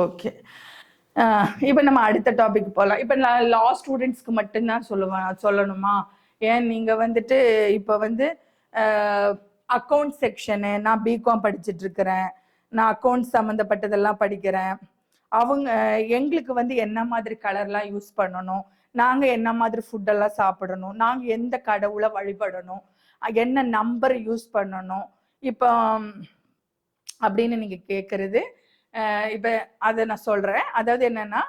Okay இப்போ நம்ம அடுத்த டாபிக் போகலாம் இப்போ நான் லா ஸ்டூடெண்ட்ஸ்க்கு மட்டும்தான் சொல்லுவேன் சொல்லணுமா? ஏன் நீங்கள் வந்துட்டு இப்போ வந்து அக்கௌண்ட் செக்ஷனு நான் பிகாம் படிச்சுட்டு இருக்கிறேன் நான் அக்கௌண்ட்ஸ் சம்மந்தப்பட்டதெல்லாம் படிக்கிறேன். அவங்க எங்களுக்கு வந்து என்ன மாதிரி கலர்லாம் யூஸ் பண்ணணும்? நாங்கள் என்ன மாதிரி ஃபுட்டெல்லாம் சாப்பிடணும்? நாங்கள் எந்த கடவுளை வழிபடணும்? என்ன நம்பர் யூஸ் பண்ணணும்? இப்போ அப்படின்னு நீங்கள் கேட்குறது இப்போ அதை நான் சொல்கிறேன் அதாவது என்னென்னா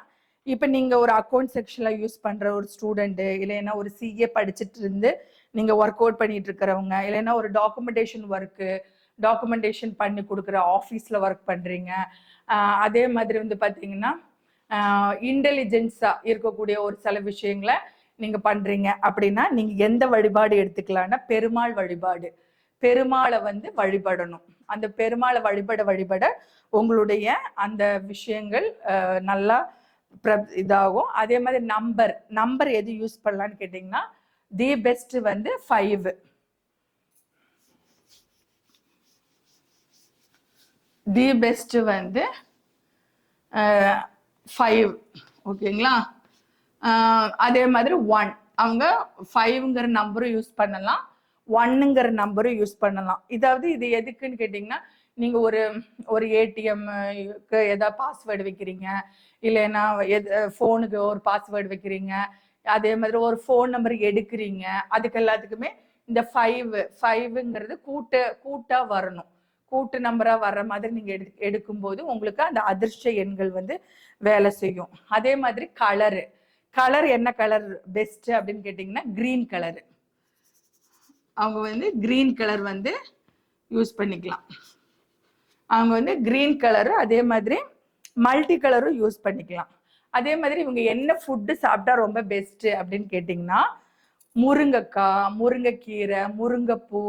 இப்போ நீங்கள் ஒரு அக்கௌண்ட் செக்ஷனில் யூஸ் பண்ணுற ஒரு ஸ்டூடெண்ட்டு இல்லைன்னா ஒரு சிஏ படிச்சுட்டு இருந்து நீங்கள் ஒர்க் அவுட் பண்ணிட்டு இருக்கிறவங்க இல்லைன்னா ஒரு டாக்குமெண்டேஷன் ஒர்க்கு டாக்குமெண்டேஷன் பண்ணி கொடுக்குற ஆஃபீஸில் ஒர்க் பண்ணுறீங்க அதே மாதிரி வந்து பார்த்தீங்கன்னா இன்டெலிஜென்ஸாக இருக்கக்கூடிய ஒரு சில விஷயங்களை நீங்கள் பண்ணுறீங்க அப்படின்னா நீங்கள் எந்த வழிபாடு எடுத்துக்கலாம்னா பெருமாள் வழிபாடு. பெருமாளை வந்து வழிபடணும். அந்த பெருமாளை வழிபட வழிபட உங்களுடைய அந்த விஷயங்கள் நல்லா பிர இதாகும். அதே மாதிரி நம்பர் நம்பர் எது யூஸ் பண்ணலான்னு கேட்டிங்கன்னா தி பெஸ்ட் வந்து ஃபைவ் தி பெஸ்ட் வந்து ஃபைவ் ஓகேங்களா? அதே மாதிரி ஒன் அவங்க ஃபைவ்ங்கிற நம்பரும் யூஸ் பண்ணலாம். ஒன்னுங்கிற நம்பரும் யூஸ் பண்ணலாம். இதாவது இது எதுக்குன்னு கேட்டிங்கன்னா நீங்கள் ஒரு ஒரு ஏடிஎம்க்கு ஏதாவது பாஸ்வேர்டு வைக்கிறீங்க. இல்லைன்னா எது ஃபோனுக்கு ஒரு பாஸ்வேர்டு வைக்கிறீங்க. அதே மாதிரி ஒரு ஃபோன் நம்பர் எடுக்கிறீங்க. அதுக்கு எல்லாத்துக்குமே இந்த ஃபைவ் ஃபைவ்ங்கிறது கூட்ட கூட்டாக வரணும். கூட்டு நம்பராக வர்ற மாதிரி நீங்கள் எடு எடுக்கும்போது உங்களுக்கு அந்த அதிர்ஷ்ட எண்கள் வந்து வேலை செய்யும். அதே மாதிரி கலரு கலர் என்ன கலர் பெஸ்ட்டு அப்படின்னு கேட்டிங்கன்னா கிரீன் கலரு அவங்க வந்து கிரீன் கலர் வந்து யூஸ் பண்ணிக்கலாம். அவங்க வந்து கிரீன் கலரும் அதே மாதிரி மல்டி கலரும் யூஸ் பண்ணிக்கலாம். அதே மாதிரி இவங்க என்ன ஃபுட்டு சாப்பிட்டா ரொம்ப பெஸ்ட்டு அப்படின்னு கேட்டிங்கன்னா முருங்கைக்காய் முருங்கைக்கீரை முருங்கைப்பூ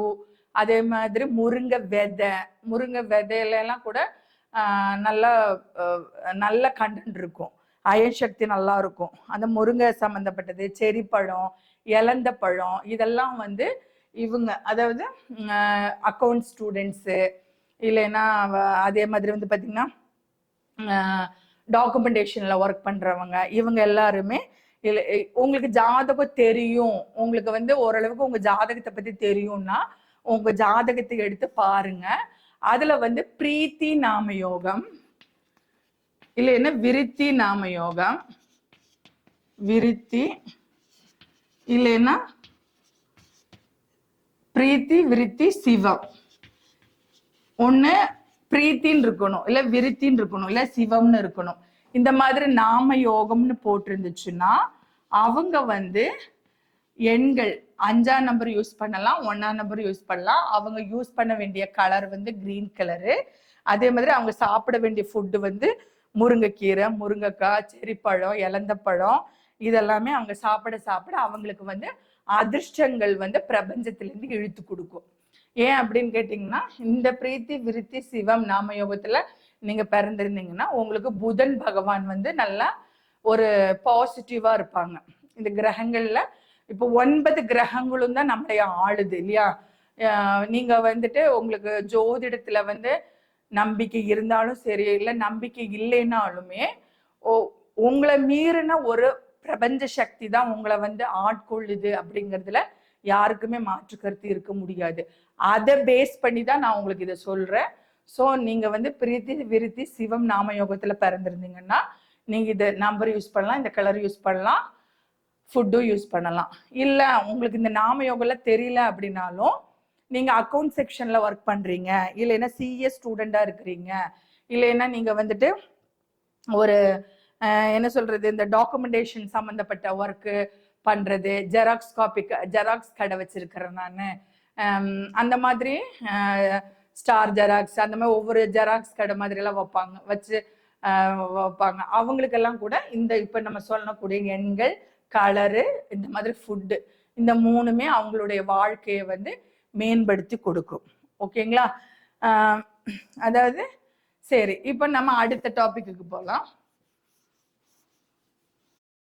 அதே மாதிரி முருங்கை விதை முருங்கை விதையிலலாம் கூட நல்ல நல்லா நல்ல கண்டென்ட் இருக்கும். அயன் சக்தி நல்லா இருக்கும். அந்த முருங்கை சம்மந்தப்பட்டது செரி பழம் இலந்த பழம் இதெல்லாம் வந்து இவங்க அதாவது அக்கௌண்ட் ஸ்டூடெண்ட்ஸு இல்லைன்னா அதே மாதிரி வந்து பார்த்திங்கன்னா டாக்குமெண்டேஷனில் ஒர்க் பண்ணுறவங்க இவங்க எல்லாருமே இல்லை உங்களுக்கு ஜாதகம் தெரியும். உங்களுக்கு வந்து ஓரளவுக்கு உங்கள் ஜாதகத்தை பற்றி தெரியும்னா உங்கள் ஜாதகத்தை எடுத்து பாருங்க. அதில் வந்து பிரீத்தி நாம யோகம் இல்லைன்னா விருத்தி நாம யோகம் விருத்தி இல்லைன்னா பிரீத்தி விருத்தி சிவம். ஒண்ணு பிரீத்தின்னு இருக்கணும் இல்ல விருத்தின்னு இருக்கணும் இல்ல சிவம்னு இருக்கணும். இந்த மாதிரி நாம யோகம்னு போட்டிருந்துச்சுன்னா அவங்க வந்து எண்கள் அஞ்சாம் நம்பர் யூஸ் பண்ணலாம் ஒன்னாம் நம்பர் யூஸ் பண்ணலாம். அவங்க யூஸ் பண்ண வேண்டிய கலர் வந்து கிரீன் கலரு அதே மாதிரி அவங்க சாப்பிட வேண்டிய ஃபுட்டு வந்து முருங்கைக்கீரை முருங்கைக்காய் செரிப்பழம் இலந்த பழம் இதெல்லாமே அவங்க சாப்பிட சாப்பிட அவங்களுக்கு வந்து அதிர்ஷ்டங்கள் வந்து பிரபஞ்சத்திலேருந்து இழுத்து கொடுக்கும். ஏன் அப்படின்னு கேட்டிங்கன்னா இந்த பிரீத்தி விருத்தி சிவம் நாம யோகத்துல நீங்க பிறந்திருந்தீங்கன்னா உங்களுக்கு புதன் பகவான் வந்து நல்லா ஒரு பாசிட்டிவா இருப்பாங்க. இந்த கிரகங்கள்ல இப்போ ஒன்பது கிரகங்களும் தான் நம்மளைய ஆளுது இல்லையா? நீங்கள் நீங்க வந்துட்டு உங்களுக்கு ஜோதிடத்துல வந்து நம்பிக்கை இருந்தாலும் சரி இல்லை நம்பிக்கை இல்லைனாலுமே ஓ- உங்களை மீறின ஒரு பிரபஞ்ச சக்தி தான் உங்களை வந்து ஆட்கொள்ளுது அப்படிங்கிறதுல யாருக்குமே மாற்று கருத்து இருக்க முடியாது. அதை பேஸ் பண்ணி தான் நான் உங்களுக்கு இதை சொல்றேன். ஸோ நீங்க வந்து பிரீத்தி விருத்தி சிவம் நாம யோகத்துல பிறந்திருந்தீங்கன்னா நீங்க இதை நம்பர் யூஸ் பண்ணலாம் இந்த கலர் யூஸ் பண்ணலாம் ஃபுட்டும் யூஸ் பண்ணலாம். இல்லை உங்களுக்கு இந்த நாம யோகம்லாம் தெரியல அப்படின்னாலும் நீங்கள் அக்கௌண்ட் செக்ஷனில் ஒர்க் பண்ணுறீங்க இல்லைன்னா சிஏ ஸ்டூடெண்ட்டாக இருக்கிறீங்க. இல்லைன்னா நீங்கள் வந்துட்டு ஒரு என்ன சொல்கிறது இந்த டாக்குமெண்டேஷன் சம்மந்தப்பட்ட ஒர்க்கு பண்ணுறது ஜெராக்ஸ் காப்பி ஜெராக்ஸ் கடை வச்சிருக்கிறேன் நான். அந்த மாதிரி ஸ்டார் ஜெராக்ஸ் அந்த மாதிரி ஒவ்வொரு ஜெராக்ஸ் கடை மாதிரிலாம் வைப்பாங்க வச்சு வைப்பாங்க. அவங்களுக்கெல்லாம் கூட இந்த இப்போ நம்ம சொல்லக்கூடிய எண்கள் கலரு இந்த மாதிரி ஃபுட்டு இந்த மூணுமே அவங்களுடைய வாழ்க்கையை வந்து மேம்படுத்தி கொடுக்கும். ஓகேங்களா அதாவது சரி இப்போ நம்ம அடுத்த டாபிக்கு போகலாம்.